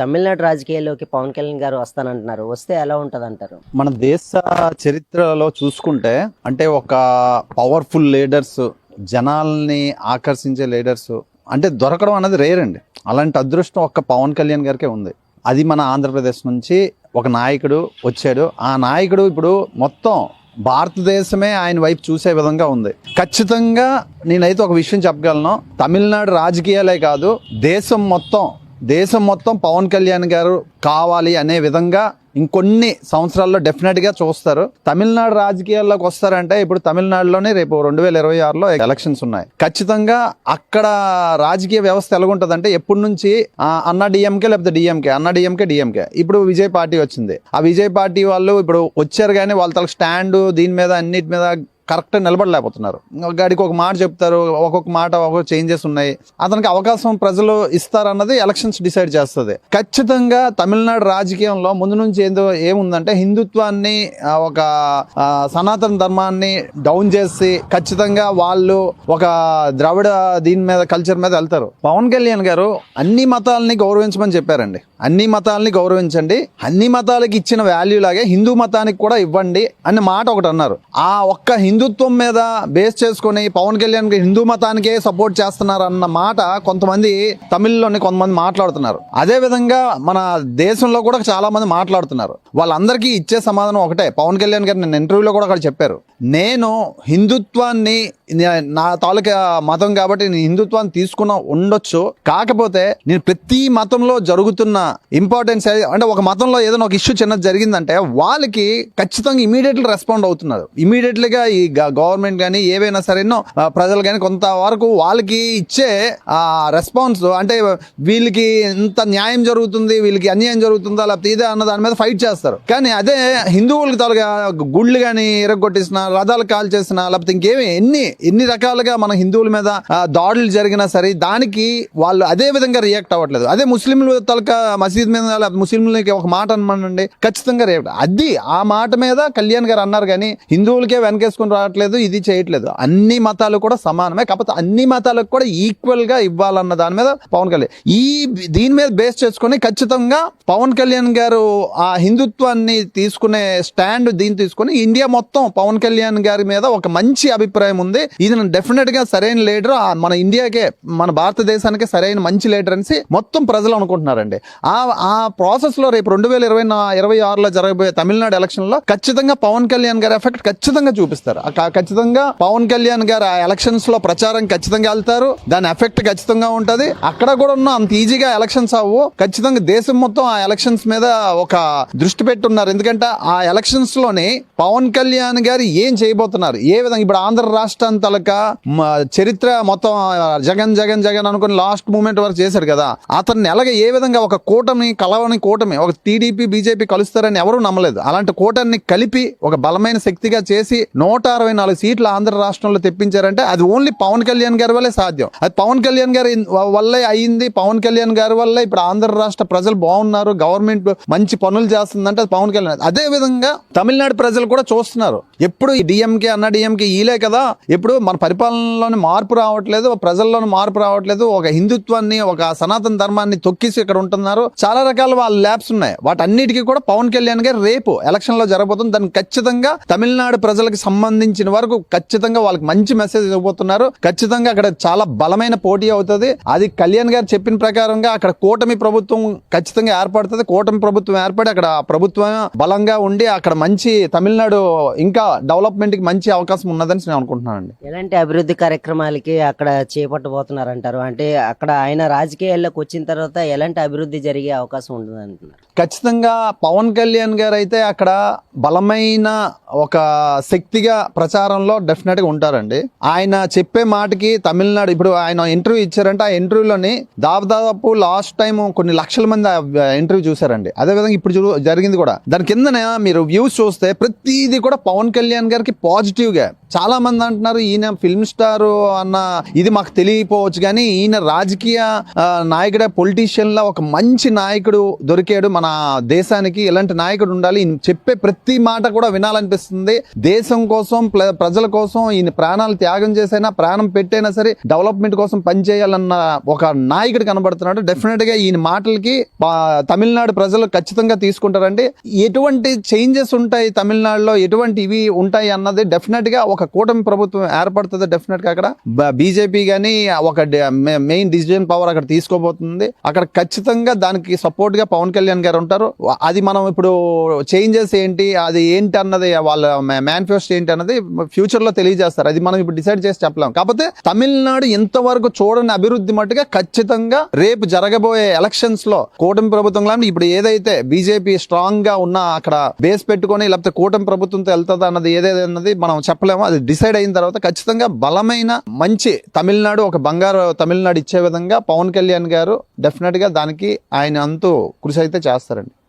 తమిళనాడు రాజకీయాల్లోకి పవన్ కళ్యాణ్ గారు వస్తానంటున్నారు. వస్తే ఎలా ఉంటది అంటారు మన దేశ చరిత్రలో చూసుకుంటే అంటే ఒక పవర్ఫుల్ లీడర్స్ జనాల్ని ఆకర్షించే లీడర్స్ అంటే దొరకడం అనేది రేర్ అండి. అలాంటి అదృష్టం ఒక్క పవన్ కళ్యాణ్ గారికే ఉంది. అది మన ఆంధ్రప్రదేశ్ నుంచి ఒక నాయకుడు వచ్చాడు. ఆ నాయకుడు ఇప్పుడు మొత్తం భారతదేశమే ఆయన వైపు చూసే విధంగా ఉంది. ఖచ్చితంగా నేనైతే ఒక విషయం చెప్పగలను. తమిళనాడు రాజకీయాలే కాదు దేశం మొత్తం దేశం మొత్తం పవన్ కళ్యాణ్ గారు కావాలి అనే విధంగా ఇంకొన్ని సంవత్సరాల్లో డెఫినెట్గా చూస్తారు. తమిళనాడు రాజకీయాల్లోకి వస్తారంటే ఇప్పుడు తమిళనాడులోనే రేపు రెండు వేల ఇరవై ఆరులో ఎలక్షన్స్ ఉన్నాయి. ఖచ్చితంగా అక్కడ రాజకీయ వ్యవస్థ ఎలాగుంటదంటే ఎప్పటి నుంచి ఆ, అన్నా డిఎంకే లేకపోతే డిఎంకే అన్న డిఎంకే డిఎంకే ఇప్పుడు విజయ్ పార్టీ వచ్చింది. ఆ విజయ్ పార్టీ వాళ్ళు ఇప్పుడు వచ్చారు కానీ వాళ్ళ తల స్టాండ్ దీని మీద అన్నిటి మీద కరెక్ట్ నిలబడలేకపోతున్నారు. గాడికి ఒక మాట చెప్తారు ఒక్కొక్క మాట ఒక్కొక్క చేంజెస్ ఉన్నాయి. అతనికి అవకాశం ప్రజలు ఇస్తారన్నది ఎలక్షన్స్ డిసైడ్ చేస్తుంది. ఖచ్చితంగా తమిళనాడు రాజకీయంలో ముందు నుంచి ఏందో ఏముందంటే హిందుత్వాన్ని ఒక సనాతన ధర్మాన్ని డౌన్ చేసి ఖచ్చితంగా వాళ్ళు ఒక ద్రవిడ దీని మీద కల్చర్ మీద వెళ్తారు. పవన్ కళ్యాణ్ గారు అన్ని మతాలని గౌరవించమని చెప్పారండి. అన్ని మతాలని గౌరవించండి. అన్ని మతాలకి ఇచ్చిన వాల్యూ లాగే హిందూ మతానికి కూడా ఇవ్వండి అనే మాట ఒకటి అన్నారు. ఆ ఒక్క హిందుత్వం మీద బేస్ చేసుకొని పవన్ కళ్యాణ్ హిందూ మతానికే సపోర్ట్ చేస్తున్నారు అన్న మాట కొంతమంది తమిళ్ళోని కొంతమంది మాట్లాడుతున్నారు. అదే విధంగా మన దేశంలో కూడా చాలా మంది మాట్లాడుతున్నారు. వాళ్ళందరికీ ఇచ్చే సమాధానం ఒకటే. పవన్ కళ్యాణ్ గారు నేను ఇంటర్వ్యూలో కూడా అక్కడ చెప్పారు. నేను హిందుత్వాన్ని నా తాలూకా మతం కాబట్టి నేను హిందుత్వాన్ని తీసుకున్న ఉండొచ్చు. కాకపోతే నేను ప్రతి మతంలో జరుగుతున్న ఇంపార్టెన్స్ అంటే ఒక మతంలో ఏదైనా ఒక ఇష్యూ చిన్నది జరిగిందంటే వాళ్ళకి ఖచ్చితంగా ఇమీడియట్లీ రెస్పాండ్ అవుతున్నారు. ఇమీడియట్లీగా ఈ గవర్నమెంట్ కానీ ఏవైనా సరే ఎన్నో, ప్రజలు కానీ కొంత వరకు వాళ్ళకి ఇచ్చే రెస్పాన్స్ అంటే వీళ్ళకి ఇంత న్యాయం జరుగుతుంది వీళ్ళకి అన్యాయం జరుగుతుందా లేకపోతే ఇదే అన్న దాని మీద ఫైట్ చేస్తారు. కానీ అదే హిందువులకి తలగా గుళ్ళు కానీ ఇరగొట్టేసిన రథాలు కాల్ చేసిన లేకపోతే ఇంకేమి ఎన్ని ఎన్ని రకాలుగా మన హిందువుల మీద దాడులు జరిగినా సరే దానికి వాళ్ళు అదే విధంగా రియాక్ట్ అవ్వట్లేదు. అదే ముస్లింలు తలక మసీద్ మీద లేకపోతే ముస్లింలకి ఒక మాట అనమానండి ఖచ్చితంగా రేపు. అది ఆ మాట మీద కళ్యాణ్ గారు అన్నారు కానీ హిందువులకే వెనకేసుకుని రావట్లేదు ఇది చేయట్లేదు. అన్ని మతాలు కూడా సమానమే. కాకపోతే అన్ని మతాలకు కూడా ఈక్వల్గా ఇవ్వాలన్న దాని మీద పవన్ కళ్యాణ్ ఈ దీని మీద బేస్ చేసుకొని ఖచ్చితంగా పవన్ కళ్యాణ్ గారు ఆ హిందుత్వాన్ని తీసుకునే స్టాండ్ దీన్ని తీసుకొని ఇండియా మొత్తం పవన్ కళ్యాణ్ గారి మీద ఒక మంచి అభిప్రాయం ఉంది. ఇది డెఫినెట్గా సరైన లీడర్ మన ఇండియాకే మన భారతదేశానికి సరైన మంచి లీడర్ అని మొత్తం ప్రజలు అనుకుంటున్నారండి. ఆ ఆ ప్రాసెస్లో రేపు రెండు వేల ఇరవై ఇరవై ఆరులో జరగబోయే తమిళనాడు ఎలక్షన్లో ఖచ్చితంగా పవన్ కళ్యాణ్ గారి ఎఫెక్ట్ ఖచ్చితంగా చూపిస్తారు. ఖచ్చితంగా పవన్ కళ్యాణ్ గారు ఆ ఎలక్షన్స్లో ప్రచారం ఖచ్చితంగా వెళ్తారు. దాని ఎఫెక్ట్ ఖచ్చితంగా ఉంటది. అక్కడ కూడా ఉన్న అంత ఈజీగా ఎలక్షన్స్ అవ్వు. ఖచ్చితంగా దేశం మొత్తం ఆ ఎలక్షన్స్ మీద ఒక దృష్టి పెట్టున్నారు. ఎందుకంటే ఆ ఎలక్షన్స్లోనే పవన్ కళ్యాణ్ గారు ఏం చేయబోతున్నారు? ఏ విధంగా ఇప్పుడు ఆంధ్ర రాష్ట్రం తలక చరిత్ర మొత్తం జగన్ జగన్ జగన్ అనుకుని లాస్ట్ మూమెంట్ వరకు చేశారు కదా. అతన్ని ఎలాగ ఏ విధంగా ఒక కో కూటమి కలవని కూటమి ఒక టీడీపీ బీజేపీ కలుస్తారని ఎవరూ నమ్మలేదు. అలాంటి కూటమిని కలిపి ఒక బలమైన శక్తిగా చేసి నూట అరవై నాలుగు సీట్లు ఆంధ్ర రాష్ట్రంలో తెప్పించారంటే అది ఓన్లీ పవన్ కళ్యాణ్ గారి వల్లే సాధ్యం. అది పవన్ కళ్యాణ్ గారి వల్లే అయింది. పవన్ కళ్యాణ్ గారి వల్లే ఇప్పుడు ఆంధ్ర రాష్ట్ర ప్రజలు బాగున్నారు. గవర్నమెంట్ మంచి పనులు చేస్తుందంటే అది పవన్ కళ్యాణ్. అదే విధంగా తమిళనాడు ప్రజలు కూడా చూస్తున్నారు. ఎప్పుడు డిఎంకే అన్న డిఎంకే ఈలే కదా. ఎప్పుడు మన పరిపాలనలోని మార్పు రావట్లేదు ప్రజల్లోని మార్పు రావట్లేదు. ఒక హిందుత్వాన్ని ఒక సనాతన ధర్మాన్ని తొక్కిసి ఇక్కడ ఉంటున్నారు. చాలా రకాల వాళ్ళ ల్యాబ్స్ ఉన్నాయి. వాటన్నిటికీ కూడా పవన్ కళ్యాణ్ గారు రేపు ఎలక్షన్లో జరగబోతుంది. దాన్ని ఖచ్చితంగా తమిళనాడు ప్రజలకు సంబంధించిన వరకు ఖచ్చితంగా వాళ్ళకి మంచి మెసేజ్ ఇవ్వబోతున్నారు. ఖచ్చితంగా అక్కడ చాలా బలమైన పోటీ అవుతుంది. అది కళ్యాణ్ గారు చెప్పిన ప్రకారంగా అక్కడ కూటమి ప్రభుత్వం ఖచ్చితంగా ఏర్పడుతుంది. కూటమి ప్రభుత్వం ఏర్పడి అక్కడ ప్రభుత్వం బలంగా ఉండి అక్కడ మంచి తమిళనాడు ఇంకా డెవలప్మెంట్కి మంచి అవకాశం ఉన్నదని నేను అనుకుంటున్నానండి. ఎలాంటి అభివృద్ధి కార్యక్రమాలకి అక్కడ చేపట్టబోతున్నారు అంటారు అంటే అక్కడ ఆయన రాజకీయాల్లోకి వచ్చిన తర్వాత ఎలాంటి అభివృద్ధి జరిగే అవకాశం ఉంటుంది అంటున్నారు ఖచ్చితంగా పవన్ కళ్యాణ్ గారు అయితే అక్కడ బలమైన ఒక శక్తిగా ప్రచారంలో డెఫినెట్గా ఉంటారండి. ఆయన చెప్పే మాటకి తమిళనాడు ఇప్పుడు ఆయన ఇంటర్వ్యూ ఇచ్చారంటే ఆ ఇంటర్వ్యూలోని దాదాపు లాస్ట్ టైం కొన్ని లక్షల మంది ఇంటర్వ్యూ చూసారండి అదేవిధంగా ఇప్పుడు చూ- జరిగింది కూడా. దాని కిందనే మీరు వ్యూస్ చూస్తే ప్రతిదీ కూడా పవన్ కళ్యాణ్ గారికి పాజిటివ్గా చాలా మంది అంటున్నారు ఈయన ఫిల్మ్ స్టార్ అన్న ఇది మాకు తెలియకపోవచ్చు కానీ ఈయన రాజకీయ నాయకుడే పొలిటీషియన్ లా ఒక మంచి మంచి నాయకుడు దొరికాడు. మన దేశానికి ఇలాంటి నాయకుడు ఉండాలి ఈయన చెప్పే ప్రతి మాట కూడా వినాలనిపిస్తుంది. దేశం కోసం ప్రజల కోసం ఈయన ప్రాణాలు త్యాగం చేసైనా ప్రాణం పెట్టైనా సరే డెవలప్మెంట్ కోసం పనిచేయాలన్న ఒక నాయకుడు కనబడుతున్నాడు. డెఫినెట్గా ఈయన మాటలకి తమిళనాడు ప్రజలు ఖచ్చితంగా తీసుకుంటారండి. ఎటువంటి చేంజెస్ ఉంటాయి తమిళనాడులో? ఎటువంటి ఇవి ఉంటాయి అన్నది డెఫినెట్గా ఒక కూటమి ప్రభుత్వం ఏర్పడుతుంది డెఫినెట్గా అక్కడ బీజేపీ గానీ ఒక మెయిన్ డిసిజన్ పవర్ అక్కడ తీసుకోబోతుంది. అక్కడ ఖచ్చితంగా దానికి సపోర్ట్గా పవన్ కళ్యాణ్ గారు ఉంటారు. అది మనం ఇప్పుడు చేంజెస్ ఏంటి అది ఏంటి అన్నది వాళ్ళ మేనిఫెస్టో ఏంటి అన్నది ఫ్యూచర్లో తెలియజేస్తారు. అది మనం ఇప్పుడు డిసైడ్ చేసి చెప్పలేం. కాకపోతే తమిళనాడు ఇంతవరకు చూడని అభివృద్ధి మట్టుగా ఖచ్చితంగా రేపు జరగబోయే ఎలక్షన్స్లో కూటమి ప్రభుత్వం ఇప్పుడు ఏదైతే బీజేపీ స్ట్రాంగ్గా ఉన్న అక్కడ బేస్ పెట్టుకొని లేకపోతే కూటమి ప్రభుత్వంతో వెళ్తుంది అన్నది ఏదైతే అన్నది మనం చెప్పలేము. అది డిసైడ్ అయిన తర్వాత ఖచ్చితంగా బలమైన మంచి తమిళనాడు ఒక బంగారు తమిళనాడు ఇచ్చే విధంగా పవన్ కళ్యాణ్ గారు డెఫినెట్గా దానికి ఆయన అంతో కృషి అయితే చేస్తారండి.